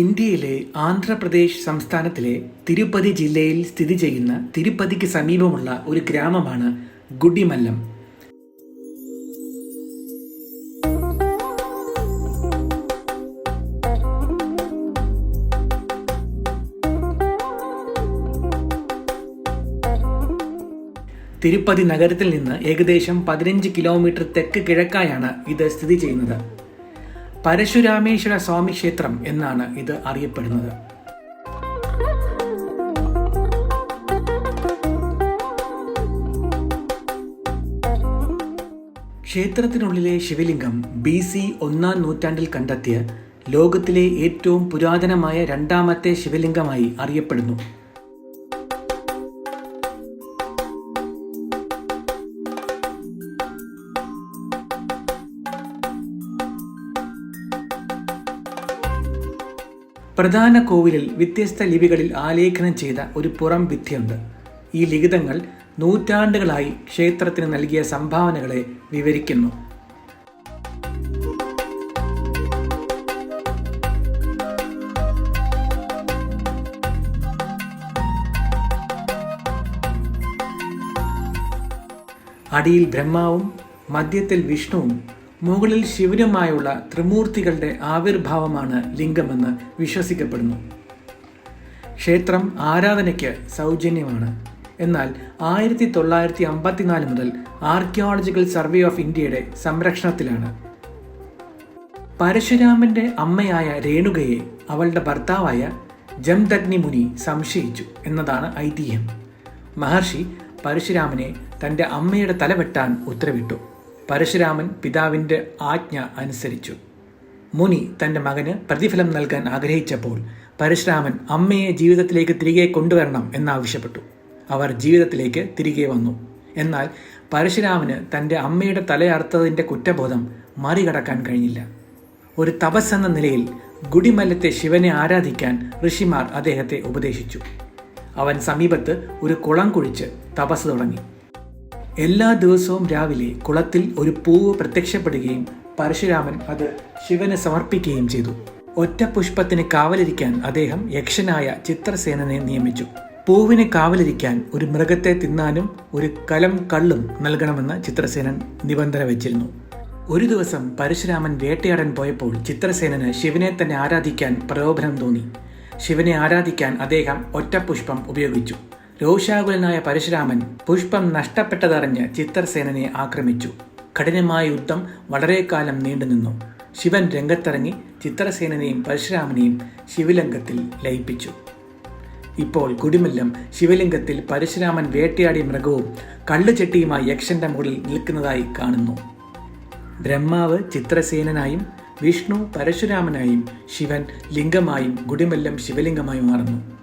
ഇന്ത്യയിലെ ആന്ധ്രാപ്രദേശ് സംസ്ഥാനത്തിലെ തിരുപ്പതി ജില്ലയിൽ സ്ഥിതി ചെയ്യുന്ന തിരുപ്പതിക്ക് സമീപമുള്ള ഒരു ഗ്രാമമാണ് ഗുഡിമല്ലം. തിരുപ്പതി നഗരത്തിൽ നിന്ന് ഏകദേശം പതിനഞ്ച് കിലോമീറ്റർ തെക്ക് കിഴക്കായാണ് ഇത് സ്ഥിതി ചെയ്യുന്നത്. പരശുരാമേശ്വര സ്വാമി ക്ഷേത്രം എന്നാണ് ഇത് അറിയപ്പെടുന്നത്. ക്ഷേത്രത്തിനുള്ളിലെ ശിവലിംഗം ബി സി ഒന്നാം നൂറ്റാണ്ടിൽ കണ്ടെത്തിയ ലോകത്തിലെ ഏറ്റവും പുരാതനമായ രണ്ടാമത്തെ ശിവലിംഗമായി അറിയപ്പെടുന്നു. പ്രധാന കോവിലിൽ വ്യത്യസ്ത ലിപികളിൽ ആലേഖനം ചെയ്ത ഒരു പുറം ഭിത്തിയുണ്ട് ഈ ലിഖിതങ്ങൾ നൂറ്റാണ്ടുകളായി ക്ഷേത്രത്തിന് നൽകിയ സംഭാവനകളെ വിവരിക്കുന്നു. അടിയിൽ ബ്രഹ്മാവും മധ്യത്തിൽ വിഷ്ണുവും മുകളിൽ ശിവനുമായുള്ള ത്രിമൂർത്തികളുടെ ആവിർഭാവമാണ് ലിംഗമെന്ന് വിശ്വസിക്കപ്പെടുന്നു. ക്ഷേത്രം ആരാധനയ്ക്ക് സൗജന്യമാണ്. എന്നാൽ ആയിരത്തി തൊള്ളായിരത്തി അമ്പത്തിനാല് മുതൽ ആർക്കിയോളജിക്കൽ സർവേ ഓഫ് ഇന്ത്യയുടെ സംരക്ഷണത്തിലാണ്. പരശുരാമന്റെ അമ്മയായ രേണുകയെ അവളുടെ ഭർത്താവായ ജംദഗ്നി മുനി സംശയിച്ചു എന്നതാണ് ഐതിഹ്യം. മഹർഷി പരശുരാമനെ തന്റെ അമ്മയുടെ തലവെട്ടാൻ ഉത്തരവിട്ടു. പരശുരാമൻ പിതാവിന്റെ ആജ്ഞ അനുസരിച്ചു. മുനി തന്റെ മകന് പ്രതിഫലം നൽകാൻ ആഗ്രഹിച്ചപ്പോൾ പരശുരാമൻ അമ്മയെ ജീവിതത്തിലേക്ക് തിരികെ കൊണ്ടുവരണം എന്നാവശ്യപ്പെട്ടു. അവർ ജീവിതത്തിലേക്ക് തിരികെ വന്നു. എന്നാൽ പരശുരാമന് തന്റെ അമ്മയുടെ തലയർത്തതിന്റെ കുറ്റബോധം മറികടക്കാൻ കഴിഞ്ഞില്ല. ഒരു തപസ് എന്ന നിലയിൽ ഗുടിമല്ലത്തെ ശിവനെ ആരാധിക്കാൻ ഋഷിമാർ അദ്ദേഹത്തെ ഉപദേശിച്ചു. അവൻ സമീപത്ത് ഒരു കുളം കുഴിച്ച് തപസ് തുടങ്ങി. എല്ലാ ദിവസവും രാവിലെ കുളത്തിൽ ഒരു പൂവ് പ്രത്യക്ഷപ്പെടുകയും പരശുരാമൻ അത് ശിവന് സമർപ്പിക്കുകയും ചെയ്തു. ഒറ്റ പുഷ്പത്തിന് കാവലിരിക്കാൻ അദ്ദേഹം യക്ഷനായ ചിത്രസേനനെ നിയമിച്ചു. പൂവിന് കാവലിരിക്കാൻ ഒരു മൃഗത്തെ തിന്നാനും ഒരു കലം കള്ളും നൽകണമെന്ന് ചിത്രസേനൻ നിബന്ധന വെച്ചിരുന്നു. ഒരു ദിവസം പരശുരാമൻ വേട്ടയാടാൻ പോയപ്പോൾ ചിത്രസേനന് ശിവനെ തന്നെ ആരാധിക്കാൻ പ്രലോഭനം തോന്നി. ശിവനെ ആരാധിക്കാൻ അദ്ദേഹം ഒറ്റ പുഷ്പം ഉപയോഗിച്ചു. രോഷാകുലനായ പരശുരാമൻ പുഷ്പം നഷ്ടപ്പെട്ടതറിഞ്ഞ് ചിത്രസേനനെ ആക്രമിച്ചു. കഠിനമായ യുദ്ധം വളരെ കാലം നീണ്ടുനിന്നു. ശിവൻ രംഗത്തിറങ്ങി ചിത്രസേനനെയും പരശുരാമനെയും ശിവലിംഗത്തിൽ ലയിപ്പിച്ചു. ഇപ്പോൾ കുടിമല്ലം ശിവലിംഗത്തിൽ പരശുരാമൻ വേട്ടയാടി മൃഗവും കള്ളുചെട്ടിയുമായി യക്ഷന്റെ മുകളിൽ നിൽക്കുന്നതായി കാണുന്നു. ബ്രഹ്മാവ് ചിത്രസേനനായും വിഷ്ണു പരശുരാമനായും ശിവൻ ലിംഗമായും ഗുടിമല്ലം ശിവലിംഗമായും മാറുന്നു.